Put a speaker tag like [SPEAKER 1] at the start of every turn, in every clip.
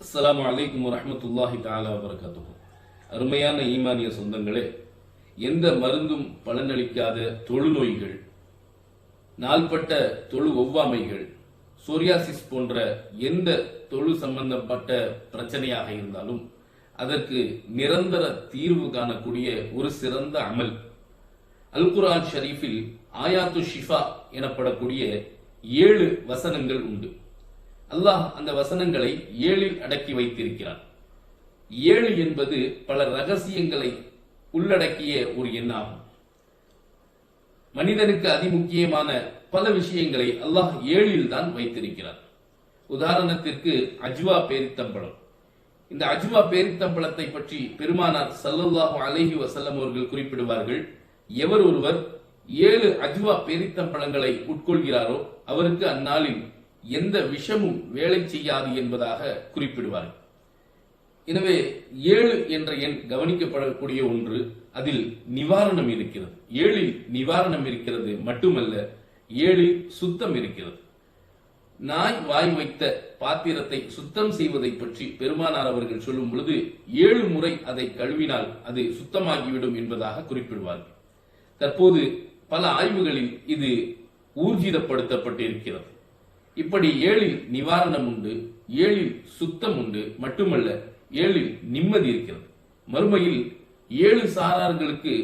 [SPEAKER 1] அஸ்லாம் வலைக்கம் வரமத்துல்லாஹி தாலா வபரகாத்துஹு. அருமையான ஈமானிய சொந்தங்களே எந்த மருந்தும் பலனளிக்காத தொழுநோய்கள் நாள்பட்ட தொழு ஒவ்வாமைகள் சோரியாசிஸ் போன்ற எந்த தொழு சம்பந்தப்பட்ட பிரச்சனையாக இருந்தாலும் அதற்கு நிரந்தர தீர்வு காணக்கூடிய ஒரு சிறந்த அமல். அல்குரான் ஷரீஃபில் ஆயாத்து ஷிஃபா எனப்படக்கூடிய ஏழு வசனங்கள் உண்டு. அல்லாஹ் அந்த வசனங்களை ஏழில் அடக்கி வைத்திருக்கிறான் ஏழு என்பது பல ரகசியங்களை உள்ளடக்கிய ஒரு எண்ணாகும். மனிதனுக்கு அதிமுக்கியமான பல விஷயங்களை அல்லாஹ் ஏழில் தான் வைத்திருக்கிறார். உதாரணத்திற்கு அஜ்வா பேரித்தம்பழம் இந்த அஜ்வா பேரித்தம்பளத்தை பற்றி பெருமானார் சல்லுல்லாஹு அலஹி வசல்லம் அவர்கள் குறிப்பிடுவார்கள் எவர் ஒருவர் ஏழு அஜ்வா பேரித்தம்பழங்களை உட்கொள்கிறாரோ அவருக்கு அந்நாளில் எந்த விஷமும் வேலை செய்யாது என்பதாக குறிப்பிடுவார்கள் எனவே ஏழு என்ற எண் கவனிக்கப்படக்கூடிய ஒன்று அதில் நிவாரணம் இருக்கிறது. ஏழில் நிவாரணம் இருக்கிறது மட்டுமல்ல ஏழில் சுத்தம் இருக்கிறது. நாய் வாய் வைத்த பாத்திரத்தை சுத்தம் செய்வதை பற்றி பெருமானார் அவர்கள் சொல்லும் பொழுது ஏழு முறை அதை கழுவினால் அது சுத்தமாகிவிடும் என்பதாக குறிப்பிடுவார்கள் தற்போது பல ஆய்வுகளில் இது ஊர்ஜிதப்படுத்தப்பட்டிருக்கிறது. இப்படி ஏழில் நிவாரணம் உண்டு ஏழில் சுத்தம் உண்டு மட்டுமல்ல ஏழில் நிம்மதி இருக்கிறது. மறுமையில் ஏழு சாரார்களுக்கு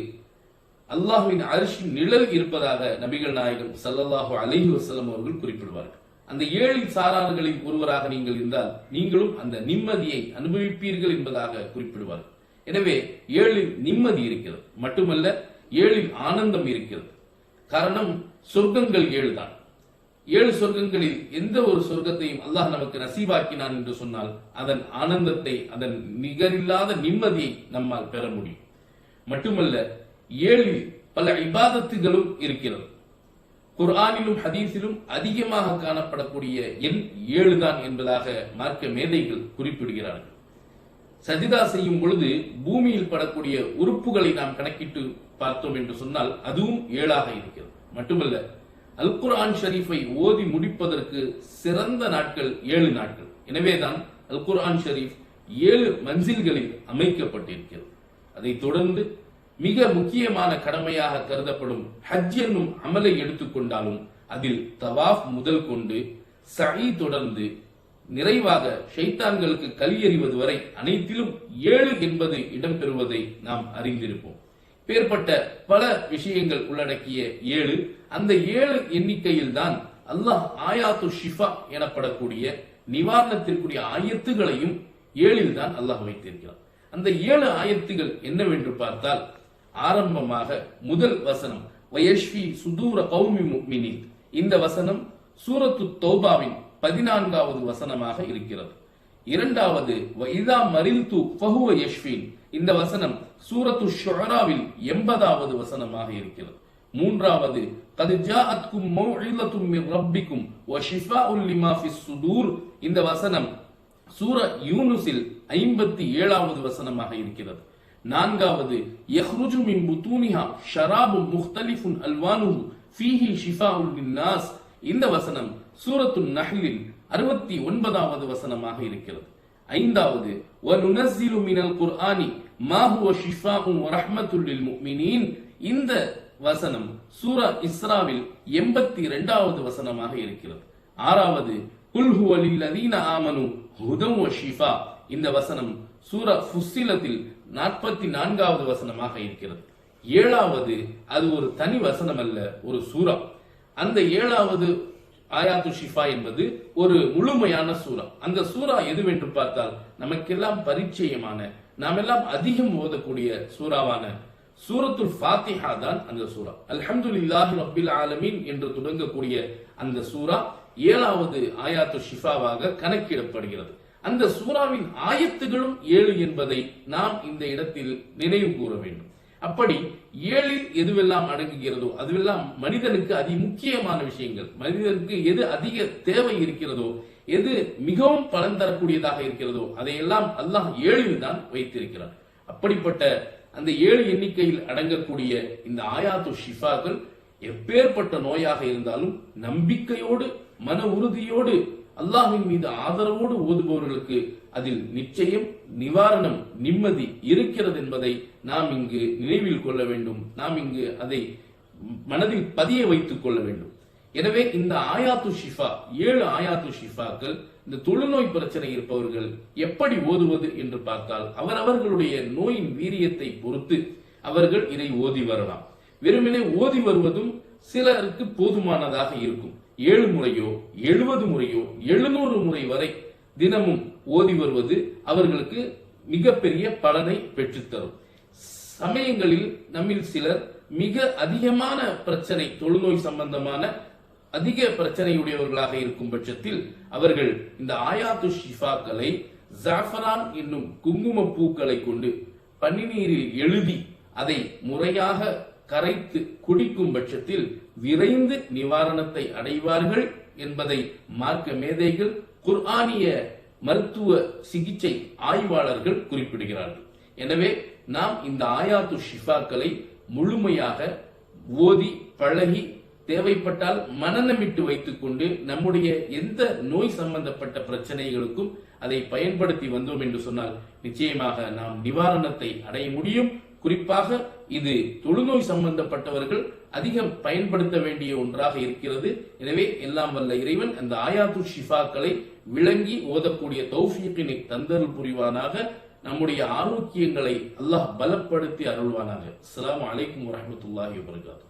[SPEAKER 1] அல்லாஹுவின் அரிசின் நிழல் இருப்பதாக நபிகள் நாயகம் சல்லல்லாஹு அலஹி வசலம் அவர்கள் குறிப்பிடுவார்கள். அந்த ஏழு சாரார்களில் ஒருவராக நீங்கள் இருந்தால் நீங்களும் அந்த நிம்மதியை அனுபவிப்பீர்கள் என்பதாக குறிப்பிடுவார்கள். எனவே ஏழில் நிம்மதி இருக்கிறது மட்டுமல்ல ஏழில் ஆனந்தம் இருக்கிறது. காரணம் சொர்க்கங்கள் ஏழு தான் ஏழு சொர்க்கங்களில் எந்த ஒரு சொர்க்கத்தையும் அல்லாஹ் நமக்கு நசீவாக்கினான் என்று சொன்னால் அதன் ஆனந்தத்தை அதன் நிகரில்லாத நிம்மதியை நம்மால் பெற முடியும். மட்டுமல்ல ஏழில் பல இபாதத்துகளும் இருக்கிறது. குர்ஆனிலும் ஹதீஸிலும் அதிகமாக காணப்படக்கூடிய எண் ஏழு தான் என்பதாக மார்க்க மேதைகள் குறிப்பிடுகிறார்கள். சஜிதா செய்யும் பொழுது பூமியில் படக்கூடிய உறுப்புகளை நாம் கணக்கிட்டு பார்த்தோம் என்று சொன்னால் அதுவும் ஏழாக இருக்கிறது. மட்டுமல்ல அல் குர்ஆன் ஷரீஃபை ஓதி முடிப்பதற்கு சிறந்த நாட்கள் ஏழு நாட்கள். எனவேதான் அல் குர்ஆன் ஷரீஃப் ஏழு மன்சில்களில் அமைக்கப்பட்டிருக்கிறது. அதைத் தொடர்ந்து மிக முக்கியமான கடமையாக கருதப்படும் ஹஜ் என்னும் அமலை எடுத்துக்கொண்டாலும் அதில் தவாஃப் முதல் கொண்டு சயி தொடர்ந்து நிறைவாக ஷைத்தான்களுக்கு கல் எறிவது வரை அனைத்திலும் ஏழு என்பது இடம்பெறுவதை நாம் அறிந்திருப்போம். பேர்பட்ட பல விஷயங்கள் உள்ளடக்கிய ஏழு. அந்த ஏழு எண்ணிக்கையில் தான் அல்லாஹ் ஆயாத்து ஷிஃபா எனப்படக்கூடிய நிவாரணத்திற்குரிய ஆயத்துகளையும் ஏழில் தான் அல்லாஹ் வைத்திருக்கிறான். அந்த ஏழு ஆயத்துகள் என்னவென்று பார்த்தால் ஆரம்பமாக முதல் வசனம் வயஷ்வி சுதூர கௌமி முக்மினின். இந்த வசனம் சூரத்து தௌபாவின் பதினான்காவது வசனமாக இருக்கிறது. இரண்டாவது வைதா மரிந்து பகுவ யஷ்வின் இந்த வசனம் சூரத்து ஷுராவில் எண்பதாவது வசனமாக இருக்கிறது. மூன்றாவது கது ஜாஅத்கும் மௌஇலத்தும் மின் ரப்பிக்கும் வ ஷிஃபாஉல் ஃபிஸ் சுதூர். இந்த வசனம் சூர யூனுஸில் ஐம்பத்தி ஏழாவது வசனமாக இருக்கிறது. நான்காவது யஹ்ருஜு மின் புத்தூனிஹா ஷராபு முஹ்தலிஃபுன் அல்வானுஹு ஃபீஹி ஷிஃபாஉல் லின்னாஸ். இந்த வசனம் சூரத்து நஹ்லில் அறுபத்தி ஒன்பதாவது வசனமாக இருக்கிறது. ஐந்தாவது وَنُنَزِّلُ مِنَ الْقُرْآنِ مَا هُوَ شِفَاءٌ وَرَحْمَةٌ لِلْمُؤْمِنِينَ இந்த வசனம் சூரா இஸ்ராவில் எண்பத்தி இரண்டாவது வசனமாக இருக்கிறது. ஆறாவது குல் ஹுவ லில்லதீன ஆமனு ஹுதம் வ ஷிஃபா. இந்த வசனம் சூரா ஃபுஸ்ஸிலத்தில் நாற்பத்தி நான்காவது வசனமாக இருக்கிறது. ஏழாவது அது ஒரு தனி வசனம் அல்ல ஒரு சூரா. அந்த ஏழாவது ஆயாத்து ஷிஃபா என்பது ஒரு முழுமையான சூறா. அந்த சூறா எதுவென்று பார்த்தால் நமக்கெல்லாம் பரிச்சயமான நாம் எல்லாம் அதிகம் ஓதக்கூடிய சூறாவான சூரத்துல் ஃபாத்திஹா தான் அந்த சூறா. அல்ஹம்துலில்லாஹி ரப்பில் ஆலமீன் என்று தொடங்கக்கூடிய அந்த சூறா ஏழாவது ஆயாத்து ஷிஃபாவாக கணக்கிடப்படுகிறது. அந்த சூறாவின் ஆயத்துகளும் ஏழு என்பதை நாம் இந்த இடத்தில் நினைவு கூற வேண்டும். அப்படி ஏழில் எதுவெல்லாம் அடங்குகிறதோ அதுவெல்லாம் மனிதனுக்கு அதி முக்கியமான விஷயங்கள். மனிதனுக்கு எது அதிக தேவை இருக்கிறதோ எது மிகவும் பலன் தரக்கூடியதாக இருக்கிறதோ அதையெல்லாம் அல்லாஹ் ஏழில் தான் வைத்திருக்கிறார் அப்படிப்பட்ட அந்த ஏழு எண்ணிக்கையில் அடங்கக்கூடிய இந்த ஆயாத்து ஷிஃபாக்கள் எப்பேற்பட்ட நோயாக இருந்தாலும் நம்பிக்கையோடு மன உறுதியோடு அல்லாஹின் மீது ஆதரவோடு ஓதுபவர்களுக்கு அதில் நிச்சயம் நிவாரணம் நிம்மதி இருக்கிறது என்பதை நாம் இங்கு நினைவில் கொள்ள வேண்டும். நாம் இங்கு அதை மனதில் பதிய வைத்துக் கொள்ள வேண்டும். எனவே இந்த ஆயாத்து ஷிஃபா ஏழு ஆயாத்து ஷிஃபாக்கள் இந்த தொழுநோய் பிரச்சனை இருப்பவர்கள் எப்படி ஓதுவது என்று பார்த்தால் அவரவர்களுடைய நோயின் வீரியத்தை பொறுத்து அவர்கள் இதை ஓதி வரலாம். வெறுமனே ஓதி வருவதும் சிலருக்கு போதுமானதாக இருக்கும். ஏழு முறையோ எழுபது முறையோ எழுநூறு முறை வரை தினமும் ஓதி வருவது அவர்களுக்கு மிகப்பெரிய பலனை பெற்றுத்தரும். சமயங்களில் நம்மில் சிலர் மிக அதிகமான பிரச்சனை தொழுநோய் சம்பந்தமான அதிக பிரச்சனையுடையவர்களாக இருக்கும் பட்சத்தில் அவர்கள் இந்த ஆயாத்து ஷிஃபாக்களை ஜாஃபரான் என்னும் குங்கும பூக்களை கொண்டு பனிநீரில் எழுதி அதை முறையாக கரைத்து குடிக்கும் பட்சத்தில் விரைந்து நிவாரணத்தை அடைவார்கள் என்பதை மார்க்க மேதைகள் குர்ஆனிய மருத்துவ சிகிச்சை ஆய்வாளர்கள் குறிப்பிடுகிறார்கள். எனவே நாம் இந்த ஆயாத்து ஷிஃபாக்களை முழுமையாக ஓதி பழகி தேவைப்பட்டால் மனநமிட்டு வைத்துக் கொண்டு நம்முடைய எந்த நோய் சம்பந்தப்பட்ட பிரச்சனைகளுக்கும் அதை பயன்படுத்தி வந்தோம் என்று சொன்னால் நிச்சயமாக நாம் நிவாரணத்தை அடைய முடியும். குறிப்பாக இது தொழுநோய் சம்பந்தப்பட்டவர்கள் அதிகம் பயன்படுத்த வேண்டிய ஒன்றாக இருக்கிறது. எனவே எல்லாம் வல்ல இறைவன் அந்த ஆயாத்து ஷிஃபாக்களை விளங்கி ஓதக்கூடிய தௌஃபீக்கினை தந்தருள் புரிவானாக. நம்முடைய ஆரோக்கியங்களை அல்லாஹ் பலப்படுத்தி அருள்வானாக. அஸ்லாம் அலைக்கும் வரமத்துல்லாஹி வபர்காத்து.